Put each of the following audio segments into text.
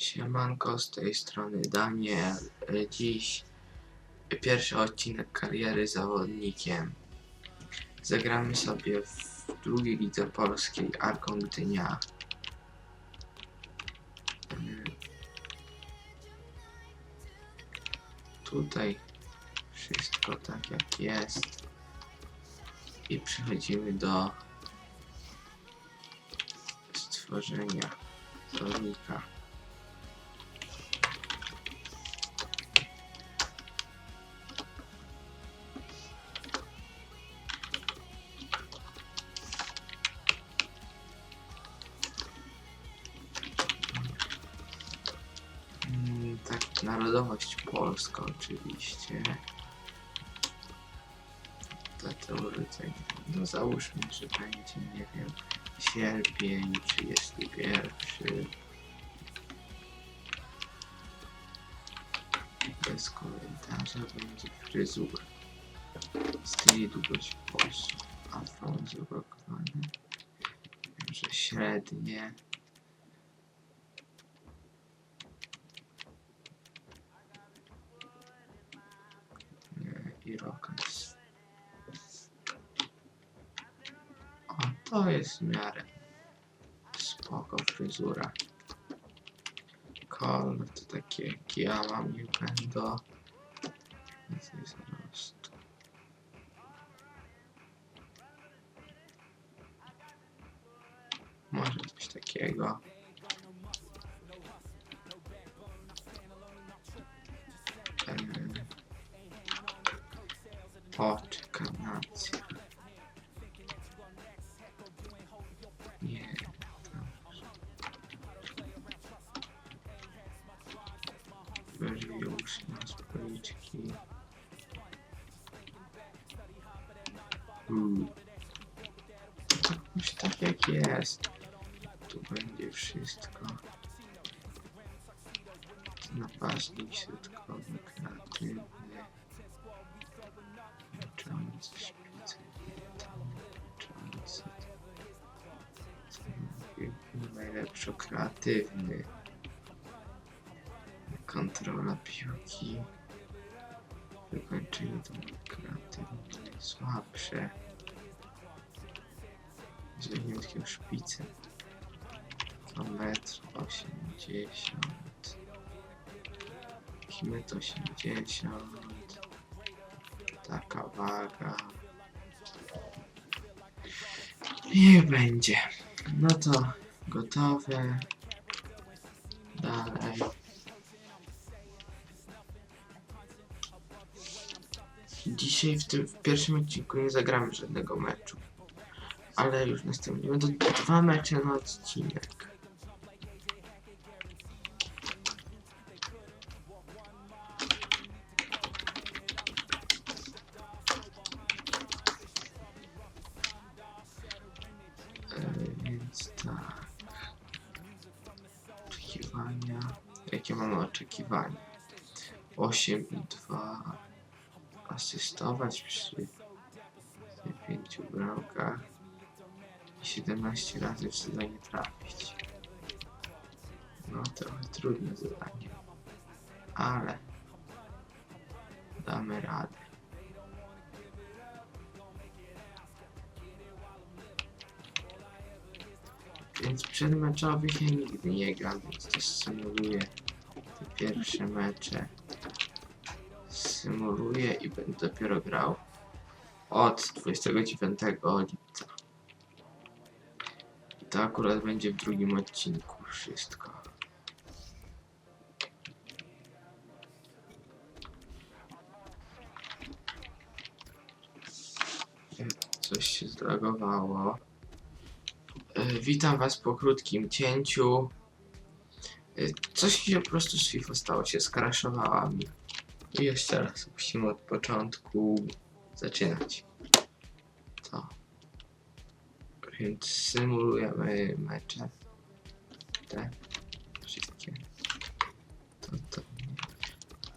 Siemanko, z tej strony Daniel. Dziś pierwszy odcinek kariery zawodnikiem. Zagramy sobie w drugiej lidze polskiej Arką Gdynia. Tutaj wszystko tak jak jest. I przechodzimy do stworzenia zawodnika. Narodowość polska oczywiście. Urodzenia. No załóżmy, że będzie, nie wiem, sierpień 31. Bez komentarza będzie fryzura. Styl i długość włosów. Afro zablokowane. Wiem, że średnie. Irokes. O, to jest w miarę spoko fryzura. Kolor to takie jak ja mam nie będą. Nic nie wzrostu. Może coś takiego. Poczekam nacja. Nie, już nas policzki. Mm. Już tak jak jest. Tu będzie wszystko. Napastnik środkowy, kreatywny. Leczący, Najlepszy kreatywny. Kontrola piłki. Wykończenie to kreatywne, słabsze. Zielniutkie szpice. To metr 80. Metr 80. Taka waga. Niech będzie. No to gotowe. Dalej. Dzisiaj w tym w pierwszym odcinku nie zagramy żadnego meczu. Ale już następnie będą dwa mecze na odcinek. Oczekiwania? 8 i 2 asystować przy 5 bramkach i 17 razy w sezonie trafić. No trochę trudne zadanie, ale damy radę. Więc przedmeczowych ja nigdy nie gram, więc też symuluję pierwsze mecze. Symuluję i będę dopiero grał od 29 lipca. I to akurat będzie w drugim odcinku wszystko. Coś się zlagowało. E, Witam Was po krótkim cięciu. Coś się po prostu z FIFA stało, się skraszowała mi. I jeszcze raz musimy od początku zaczynać. To. Więc symulujemy mecze. Te wszystkie. To, to.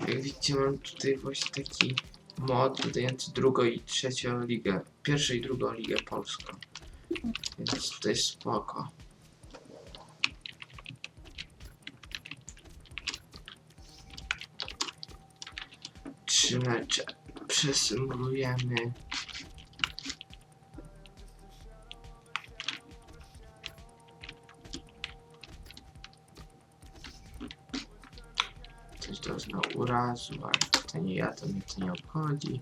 Jak widzicie mam tutaj właśnie taki mod dodający drugą i trzecią ligę. Pierwszą i drugą ligę polską. Więc to jest spoko. Trzy mecze przesymulujemy. Coś doznał urazu, ale to nie ja, to mnie to nie obchodzi.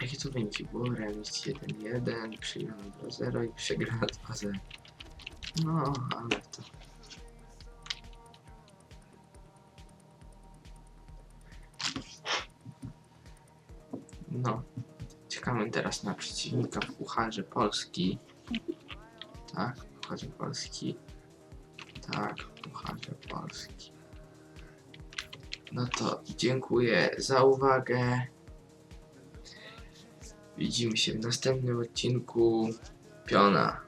Jakie to wyniki było? Remis 1-1, przegrana 2-0 i przegrana 2-0. No, ale to... No. Czekamy teraz na przeciwnika w Pucharze Polski. Tak, w Pucharze Polski. Tak, w Pucharze Polski. No to dziękuję za uwagę. Widzimy się w następnym odcinku. Piona.